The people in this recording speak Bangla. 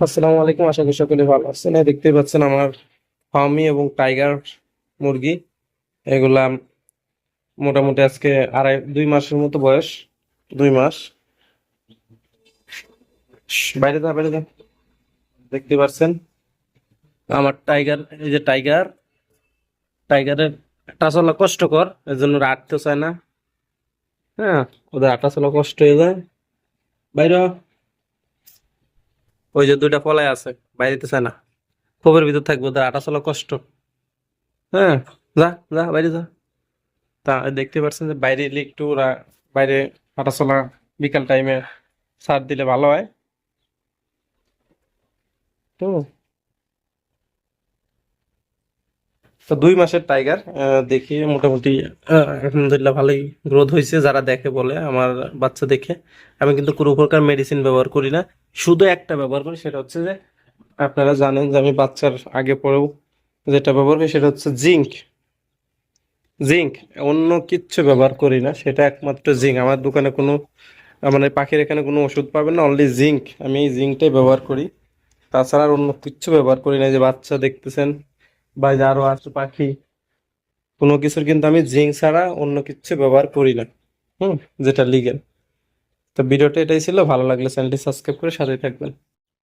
আসসালামু আলাইকুম, আশা করি সকলে ভালো আছেন। এই দেখতেই পাচ্ছেন আমার ফার্মি এবং টাইগার মুরগি। এগুলা মোটামুটি আজকে আড়াই, দুই মাসের মতো বয়স, দুই মাস। বাইরে যা বাইরে যা। দেখতে পাচ্ছেন আমার টাইগার, এই যে টাইগার, টাইগারের হাঁটা চলা কষ্টকর, এর জন্য ওরা চায় না। হ্যাঁ ওদের হাঁটা চলা কষ্ট হয়ে যায়। বাইরে। ওই যে দুইটা পলায় আছে বাইরেতে চায় না। খোপের ভিতর থাকবে ওদের আটা চলা কষ্ট। হ্যাঁ যা যা, বাইরে যা। তা দেখতে পাচ্ছেন যে বাইরে এলে একটু ওরা, বাইরে আটা চলা বিকাল টাইমে সার দিলে ভালো হয়। তো তো দুই মাসের টাইগার দেখি মোটামুটি আলহামদুলিল্লাহ ভালোই গ্রোথ হয়েছে, যারা দেখে বলে, আমার বাচ্চা দেখে। আমি কিন্তু কোনো প্রকার মেডিসিন ব্যবহার করি না। শুধু একটা ব্যবহার করি, সেটা হচ্ছে যে, আপনারা জানেন যে আমি বাচ্চার আগে পরেও যেটা ব্যবহার করি, সেটা হচ্ছে জিঙ্ক জিঙ্ক অন্য কিচ্ছু ব্যবহার করি না, সেটা একমাত্র জিঙ্ক আমার দোকানে কোনো মানে পাখির এখানে কোনো ওষুধ পাবেন না অনলি জিঙ্ক আমি এই জিঙ্কটাই ব্যবহার করি। তাছাড়া আর অন্য কিচ্ছু ব্যবহার করি না যে বাচ্চা দেখতেছেন বা আরও আছে পাখি, কোনো কিছুর কিন্তু আমি জিঙ্ক ছাড়া অন্য কিছু ব্যবহার করি না, হুম, যেটা লিগেল তো ভিডিওটা এটাই ছিল, ভালো লাগলে চ্যানেলটি সাবস্ক্রাইব করে সাথে থাকবেন।